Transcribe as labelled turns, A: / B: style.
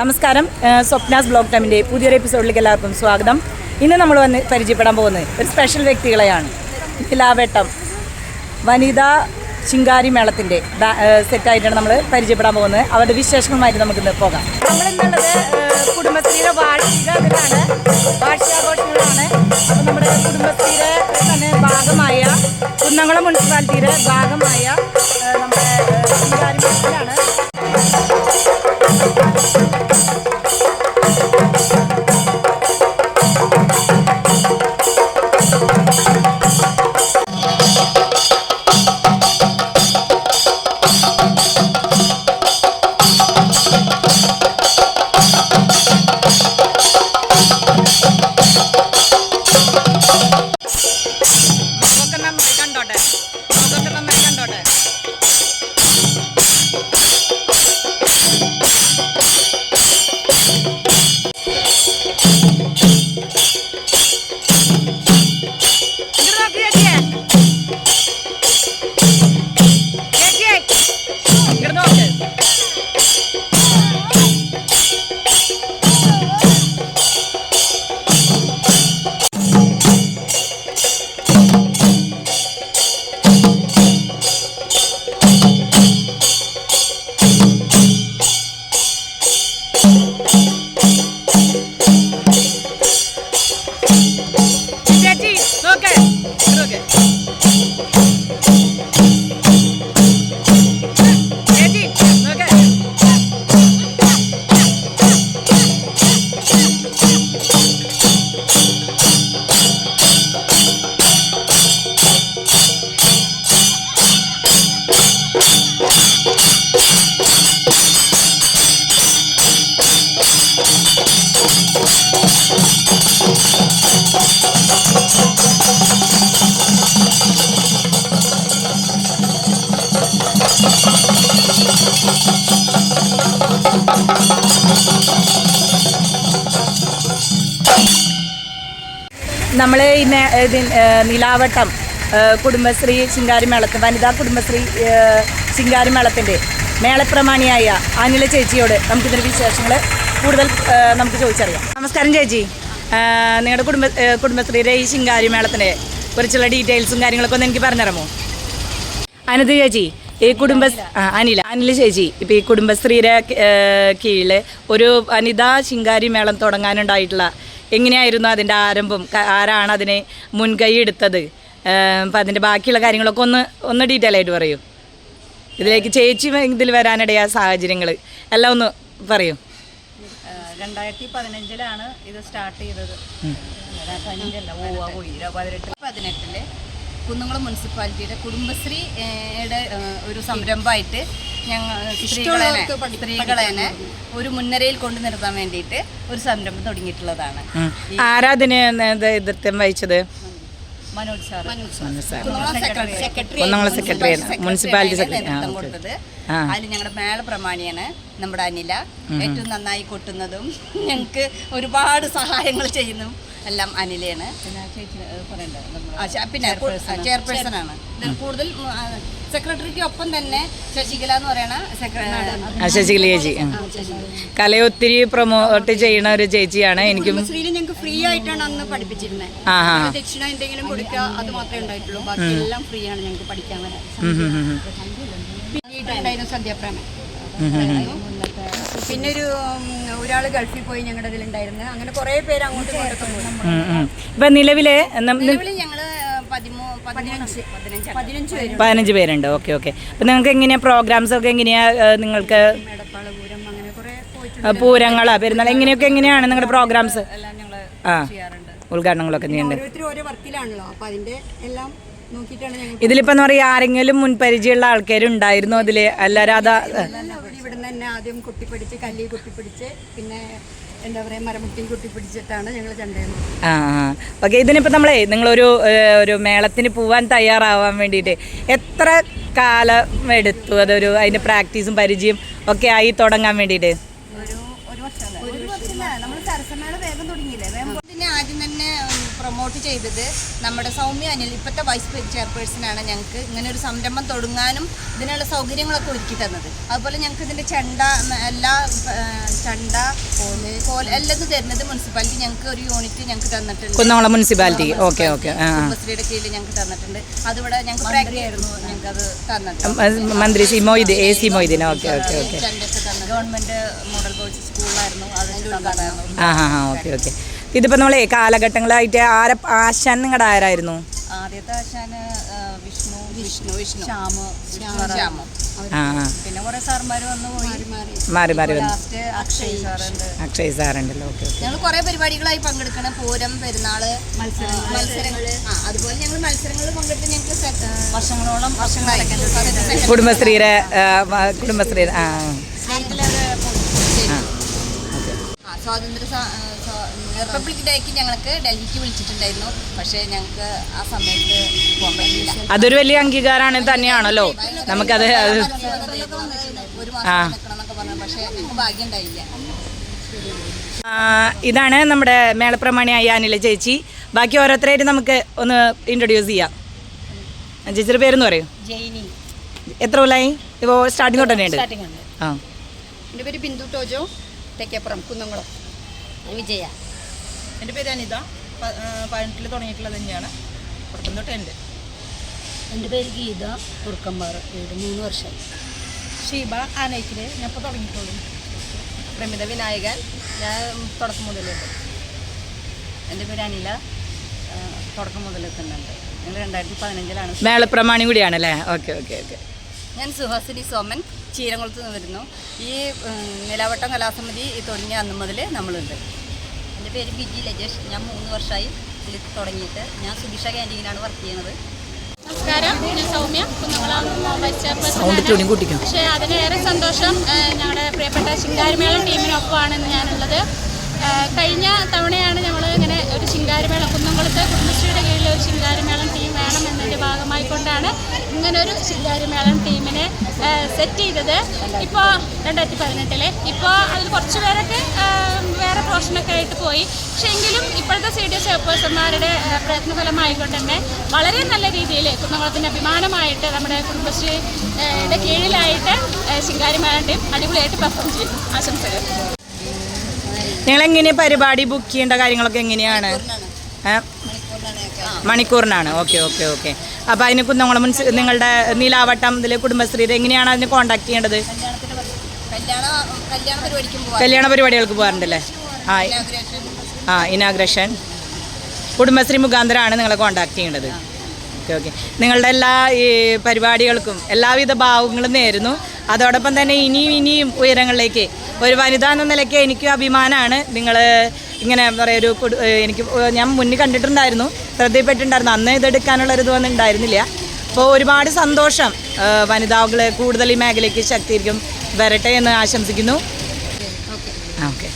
A: നമസ്കാരം. സ്വപ്നാസ് ബ്ലോഗ് ടൈമിന്റെ പുതിയൊരു എപ്പിസോഡിലേക്ക് എല്ലാവർക്കും സ്വാഗതം. ഇന്ന് നമ്മൾ വന്ന് പരിചയപ്പെടാൻ പോകുന്നത് ഒരു സ്പെഷ്യൽ വ്യക്തികളെയാണ്. നിലാവേട്ടം വനിതാ ചിങ്കാരി മേളത്തിന്റെ സെറ്റായിട്ടാണ് നമ്മൾ പരിചയപ്പെടാൻ പോകുന്നത്. അവരുടെ വിശേഷങ്ങളുമായിട്ട് നമുക്കിന്ന് പോകാം. നമ്മളിന്നുള്ളത് കുടുംബശ്രീയുടെ നമ്മുടെ ഭാഗമായ കുന്നംകുളം മുനിസിപ്പാലിറ്റിയുടെ ഭാഗമായ ചേച്ചി നമ്മൾ ഈ നിലാവട്ടം കുടുംബശ്രീ ശിങ്കാരി മേളത്ത് വനിതാ കുടുംബശ്രീ ചിങ്കാരിമേളത്തിന്റെ ശിങ്കാരി മേളത്തിന്റെ മേളപ്രമാണിയായ അനില ചേച്ചിയോട് നമുക്കിതിന്റെ വിശേഷങ്ങൾ കൂടുതൽ നമുക്ക് ചോദിച്ചറിയാം. നമസ്കാരം ചേച്ചി. നിങ്ങളുടെ കുടുംബ കുടുംബശ്രീയുടെ ഈ ശിങ്കാരി മേളത്തിനെ കുറിച്ചുള്ള ഡീറ്റെയിൽസും കാര്യങ്ങളൊക്കെ ഒന്ന് എനിക്ക് പറഞ്ഞുതരാമോ? അനിത ചേച്ചി ഈ കുടുംബ അനില. അനില ചേച്ചി ഇപ്പം ഈ കുടുംബശ്രീയുടെ കീഴിൽ ഒരു വനിതാ ശിങ്കാരി മേളം തുടങ്ങാനുണ്ടായിട്ടുള്ള എങ്ങനെയായിരുന്നു അതിന്റെ ആരംഭം? ആരാണ് അതിനെ മുൻകൈ എടുത്തത്? അപ്പം അതിന്റെ ബാക്കിയുള്ള കാര്യങ്ങളൊക്കെ ഒന്ന് ഒന്ന് ഡീറ്റെയിൽ ആയിട്ട് പറയൂ. ഇതിലേക്ക് ചേച്ചി ഇതിൽ വരാനിടയ സാഹചര്യങ്ങൾ. എല്ലാം ഒന്ന് പറയൂ.
B: രണ്ടായിരത്തി പതിനഞ്ചിലാണ് ഇത് സ്റ്റാർട്ട് ചെയ്തത്. പതിനെട്ട് പതിനെട്ടിൽ കുന്നുംകുളം മുനിസിപ്പാലിറ്റിയുടെ കുടുംബശ്രീയുടെ ഒരു സംരംഭമായിട്ട് ഞങ്ങൾ സ്ത്രീകളെ സ്ത്രീകളെ ഒരു മുൻനിരയിൽ കൊണ്ടു നിർത്താൻ വേണ്ടിയിട്ട് ഒരു സംരംഭം തുടങ്ങിയിട്ടുള്ളതാണ്.
A: ആരാധന എതിർത്തം വഹിച്ചത്?
B: Manoj sir
A: Kunnamkulam secretary. ആണ്. Municipality secretary.
B: കൊടുത്തത് അതിൽ ഞങ്ങളുടെ മേള പ്രമാണിയാണ് നമ്മുടെ അനില. ഏറ്റവും നന്നായി കൊട്ടുന്നതും ഞങ്ങൾക്ക് ഒരുപാട് സഹായങ്ങൾ ചെയ്യുന്നു എല്ലാം അനിലയാണ്. പിന്നെ ചെയർപേഴ്സൺ ആണ് കൂടുതൽ സെക്രട്ടറിക്ക് ഒപ്പം തന്നെ ശശികല എന്ന് പറയുന്ന
A: ആ ശശികല. ചേച്ചി. കല കലയെ ഒത്തിരി പ്രൊമോട്ട് ചെയ്യുന്ന ഒരു ചേച്ചിയാണ്. എനിക്കും
C: കുടുംബശ്രീയിൽ ഞങ്ങൾക്ക് ഫ്രീ ആയിട്ടാണ് അന്ന് പഠിപ്പിച്ചിരുന്നത് ദക്ഷിണ എന്തെങ്കിലും കൊടുക്കുക അത് മാത്രമേ ഉണ്ടായിട്ടുള്ളൂ. ബാക്കി എല്ലാം ഫ്രീ ആണ് ഞങ്ങൾക്ക് പഠിക്കാൻ വരാൻ. സന്ധ്യാപ്രേമൻ. പിന്നെ ഒരു ഒരാൾ ഗൾഫിൽ പോയി ഞങ്ങളുടെ ഇതിലുണ്ടായിരുന്നു. അങ്ങനെ കുറെ പേര് അങ്ങോട്ട് പോയി.
A: ഇപ്പൊ നിലവിലെ
B: നിലവിൽ പതിനഞ്ച്. പതിനഞ്ച്.
C: പതിനഞ്ച് പേര്
A: പതിനഞ്ച് പേരുണ്ട്. Okay okay. അപ്പൊ നിങ്ങൾക്ക് എങ്ങനെയാ പ്രോഗ്രാംസ് ഒക്കെ എങ്ങനെയാ നിങ്ങൾക്ക്
C: മേടപ്പാള പൂരം അങ്ങനെ കുറേ പോയിട്ടുണ്ട്.
A: ഏഹ്, പൂരങ്ങളാ? പെരുന്നാൾ എങ്ങനെയൊക്കെ എങ്ങനെയാണ് നിങ്ങളുടെ പ്രോഗ്രാംസ് ആ.
B: ചെയ്യാറുണ്ട്.
A: ഉദ്ഘാടനങ്ങളൊക്കെ ചെയ്യുന്നുണ്ട്.
C: ഞങ്ങൾ
A: ഇതിലിപ്പോ എന്ന് പറയാ ആരെങ്കിലും മുൻപരിചയമുള്ള ആൾക്കാരുണ്ടായിരുന്നോ അതിൽ? എല്ലാരും അതാ
C: ഇവിടുന്ന് ഇവിടെ നിന്ന് തന്നെ ആദ്യം കുട്ടിപ്പിടിച്ച് കല്ലി കുട്ടിപ്പിടിച്ച് പിന്നെ എന്താ കുട്ടി ഞങ്ങൾ
A: ആ ഓക്കെ ഇതിനിപ്പോൾ നമ്മളെ നിങ്ങളൊരു ഏഹ്, ഒരു മേളത്തിന് പോവാൻ തയ്യാറാവാൻ വേണ്ടിയിട്ട് എത്ര കാലം എടുത്തു? അതൊരു അതിന്റെ പ്രാക്ടീസും പരിചയം ഒക്കെ ആയി തുടങ്ങാൻ വേണ്ടിയിട്ട്?
B: ഒരു ഒരു വർഷം നമ്മൾ സരസമേള വേഗം തുടങ്ങിയില്ലേ? വേഗം കുടുംബശ്രീനെ ആദ്യം തന്നെ പ്രൊമോട്ട് ചെയ്തത് നമ്മുടെ സൗമ്യ അനിൽ ഇപ്പോഴത്തെ വൈസ് ചെയർപേഴ്സണാണ് ഞങ്ങൾക്ക്. ഇങ്ങനെ ഒരു സംരംഭം തുടങ്ങാനും ഇതിനുള്ള സൗകര്യങ്ങളൊക്കെ ഒരുക്കി തന്നത്. അതുപോലെ ഞങ്ങൾക്ക് ഇതിന്റെ ചെണ്ട എല്ലാ ചണ്ട കോൽ കോൽ എല്ലാം തരുന്നത് മുനിസിപ്പാലിറ്റി ഞങ്ങൾക്ക് ഒരു യൂണിറ്റ് ഞങ്ങൾക്ക് തന്നിട്ടുണ്ട്.
A: കുന്നംകുളം മുനിസിപ്പാലിറ്റി. Okay okay.
B: കുടുംബശ്രീയുടെ കീഴിൽ ഞങ്ങൾക്ക് തന്നിട്ടുണ്ട്. അതിവിടെ ഞങ്ങൾക്ക് പ്രാക്ടിയായിരുന്നു ഞങ്ങൾക്ക് അത്. തന്നത്.
A: മന്ത്രി C Moidu A C Moideen. Okay okay okay.
B: Government model boys സ്കൂളായിരുന്നു അതിന്റെ ഉദ്ഘാടനം
A: ആ ആ ആ ഓക്കെ ഓക്കെ. ഇതിപ്പോൾ നമ്മളെ കാലഘട്ടങ്ങളായിട്ട് ആരെ ആശാൻ നിങ്ങളുടെ ആരായിരുന്നു?
B: ആദ്യത്തെ ആശാന് ആ, വിഷ്ണു വിഷ്ണു വിഷ്ണു. ശ്യാമ് ശ്യാമ്.
A: ആ ആ.
B: പിന്നെ കുറെ വന്നു പോയി.
A: മാറി മാറി. വന്നു.
B: ലാസ്റ്റ് അക്ഷയ് സാറുണ്ട്.
A: അക്ഷയ് സാറുണ്ടല്ലോ. Okay okay.
B: ഞങ്ങൾ കുറെ പരിപാടികളായി പങ്കെടുക്കണം. പൂരം പെരുന്നാൾ മത്സരങ്ങൾ ആ അതുപോലെ ഞങ്ങൾ മത്സരങ്ങളിൽ പങ്കെടുത്ത് ഞങ്ങൾക്ക് വർഷങ്ങളോളം വർഷങ്ങളായി.
A: കുടുംബശ്രീയുടെ കുടുംബശ്രീ കുടുംബശ്രീയുടെ ആ.
B: സ്വാതന്ത്ര്യ റിപ്പബ്ലിക് ഡേക്ക് ഞങ്ങൾക്ക് ഡൽഹിക്ക് വിളിച്ചിട്ടുണ്ടായിരുന്നു. പക്ഷേ ഞങ്ങൾക്ക് ആ സമയത്ത് പോകാൻ പറ്റില്ല
A: അതൊരു വലിയ അംഗീകാരമാണ് തന്നെയാണല്ലോ. നമുക്കത്
B: ഒരു മാസം പറഞ്ഞു പക്ഷേ ഞങ്ങൾക്ക് ഭാഗ്യം ഉണ്ടായില്ല.
A: ഇതാണ് നമ്മുടെ മേളപ്രമാണിയായ അനില ചേച്ചി. ബാക്കി ഓരോരുത്തരായിട്ട് നമുക്ക് ഒന്ന് ഇൻട്രൊഡ്യൂസ് ചെയ്യാം. ചേച്ചിയുടെ പേരെന്ന് പറയൂ.
B: ജയിനി.
A: എത്ര കൊല്ലായി? ഇപ്പോൾ സ്റ്റാർട്ടിങ് തൊട്ട് തന്നെ ഉണ്ട്.
B: സ്റ്റാർട്ടിംഗ് ഉണ്ട്.
A: ആ.
C: എന്റെ പേര് ബിന്ദു ടോജോ തെക്കേപ്പുറം കുന്നംകുളം.
B: വിജയ.
D: എന്റെ പേര് അനിത. പതിനെട്ടിൽ തുടങ്ങിയിട്ടുള്ളത് തന്നെയാണ്. പുറത്തും തൊട്ട് എന്റെ
B: എന്റെ പേര് ഗീത. തുർക്കമ്പാറ വീട് മൂന്ന് വർഷമായി
D: ഷീബ ആനയ്ക്കിൽ ഞാൻ ഇപ്പോൾ തുടങ്ങിയിട്ടുള്ളൂ. പ്രമിത വിനായകൻ. ഞാൻ തുടക്കം മുതലുണ്ട്
B: എന്റെ പേര് അനില. തുടക്കം മുതലെത്തുന്നുണ്ട് ഞങ്ങൾ രണ്ടായിരത്തി പതിനഞ്ചിലാണ്.
A: മേളപ്രമാണി കൂടിയാണല്ലേ? Okay okay okay.
B: ഞാൻ സുഹാസിനി സോമൻ ചീരംകുളത്ത് നിന്ന് വരുന്നു. ഈ നിലവട്ടം കലാസമിതി തുടങ്ങിയ അന്ന് മുതൽ നമ്മളുണ്ട്. എന്റെ പേര് ബിജി ലജേഷ്. ഞാൻ മൂന്ന് വർഷമായി ഇതിൽ തുടങ്ങിയിട്ട്. ഞാൻ സുഭിഷ ക്യാന്റീനിലാണ് വർക്ക് ചെയ്യുന്നത്.
E: നമസ്കാരം. ഞാൻ സൗമ്യ. കുന്നംകുളം വൈസ് ചെയർപേഴ്സൺ പക്ഷേ അതിലേറെ സന്തോഷം ഞങ്ങളുടെ പ്രിയപ്പെട്ട ശിങ്കാരിമേള ടീമിനൊപ്പമാണ് ഇന്ന് ഞാനുള്ളത്. കഴിഞ്ഞ തവണയാണ് ഞങ്ങൾ ഇങ്ങനെ ഒരു ശിങ്കാരിമേള കുന്നംകുളത്ത് കുടുംബശ്രീയുടെ കീഴിൽ ഒരു ശിങ്കാരിമേളം ടീം വേണം എന്നതിന്റെ ഭാഗമായിക്കൊണ്ടാണ് ഇങ്ങനൊരു ശിങ്കാരിമേളം ടീമിനെ സെറ്റ് ചെയ്തത്. ഇപ്പോൾ രണ്ടായിരത്തി പതിനെട്ടിലെ. ഇപ്പോൾ അതിൽ കുറച്ച് പേരൊക്കെ വേറെ പ്രൊഫഷനൊക്കെ ആയിട്ട് പോയി. പക്ഷെ എങ്കിലും ഇപ്പോഴത്തെ സി ഡി എസ് ചെയർപേഴ്സന്മാരുടെ പ്രയത്നഫലമായിക്കൊണ്ട് തന്നെ വളരെ നല്ല രീതിയിൽ കുന്നംകുളത്തിന്റെ അഭിമാനമായിട്ട് നമ്മുടെ കുടുംബശ്രീയുടെ കീഴിലായിട്ട് ശിങ്കാരിമേളം ടീം അടിപൊളിയായിട്ട് പെർഫോം ചെയ്യും ആശംസകൾ.
A: നിങ്ങൾ എങ്ങനെയാണ് പരിപാടി ബുക്ക് ചെയ്യേണ്ട കാര്യങ്ങളൊക്കെ എങ്ങനെയാണ്? മണിക്കൂറിനാണ്. Okay okay okay. അപ്പോൾ അതിന് കുന്നംകുളം നിങ്ങളുടെ നീലാവട്ടം ഇതിലെ കുടുംബശ്രീ എങ്ങനെയാണ് അതിന് കോൺടാക്ട് ചെയ്യേണ്ടത്?
B: കല്യാണ
A: പരിപാടികൾക്ക് പോകാറുണ്ടല്ലേ? ആ ആ ഇനാഗ്രേഷൻ. കുടുംബശ്രീ മുഖാന്തരമാണ് നിങ്ങളെ കോൺടാക്ട് ചെയ്യേണ്ടത്. Okay okay. നിങ്ങളുടെ എല്ലാ ഈ പരിപാടികൾക്കും എല്ലാവിധ ഭാവങ്ങളും നേരുന്നു. അതോടൊപ്പം തന്നെ ഇനിയും ഇനിയും ഉയരങ്ങളിലേക്ക് ഒരു വനിത എന്ന നിലയ്ക്ക് എനിക്ക് അഭിമാനമാണ് നിങ്ങൾ ഇങ്ങനെ എന്താ പറയുക ഒരു എനിക്ക് ഞാൻ മുന്നിൽ കണ്ടിട്ടുണ്ടായിരുന്നു. ശ്രദ്ധയിൽപ്പെട്ടിട്ടുണ്ടായിരുന്നു. അന്ന് ഇതെടുക്കാനുള്ള ഒരു ഇതൊന്നും ഉണ്ടായിരുന്നില്ല. അപ്പോൾ ഒരുപാട് സന്തോഷം വനിതാകൾ കൂടുതൽ ഈ മേഖലയ്ക്ക് ശക്തിയിരിക്കും വരട്ടെ എന്ന് ആശംസിക്കുന്നു. Okay okay.